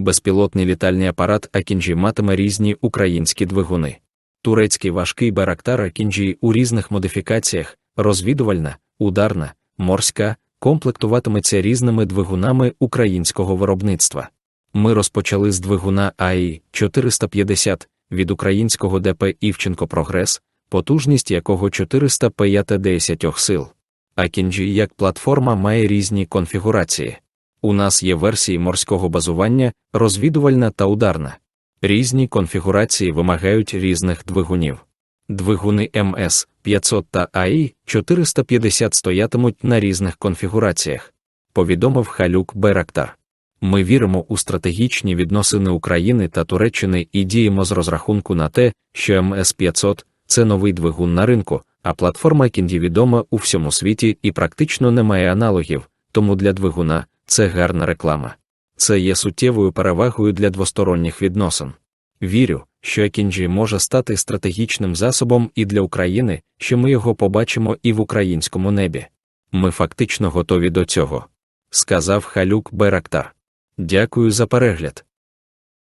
Безпілотний літальний апарат Акінджі матиме різні українські двигуни. Турецький важкий Байрактар Акінджі у різних модифікаціях, розвідувальна, ударна, морська, комплектуватиметься різними двигунами українського виробництва. Ми розпочали з двигуна АІ 450 від українського ДП Івченко Прогрес, потужність якого 405 10 сил. А Кінджі як платформа має різні конфігурації. У нас є версії морського базування, розвідувальна та ударна. Різні конфігурації вимагають різних двигунів. Двигуни МС 500 та АІ 450 стоятимуть на різних конфігураціях, повідомив Халюк Берактар. Ми віримо у стратегічні відносини України та Туреччини і діємо з розрахунку на те, що МС 500 це новий двигун на ринку, а платформа Кінді відома у всьому світі і практично не має аналогів, тому для двигуна це гарна реклама. Це є суттєвою перевагою для двосторонніх відносин. Вірю, що Екінджі може стати стратегічним засобом і для України, що ми його побачимо і в українському небі. Ми фактично готові до цього, сказав Халюк Берактар. Дякую за перегляд.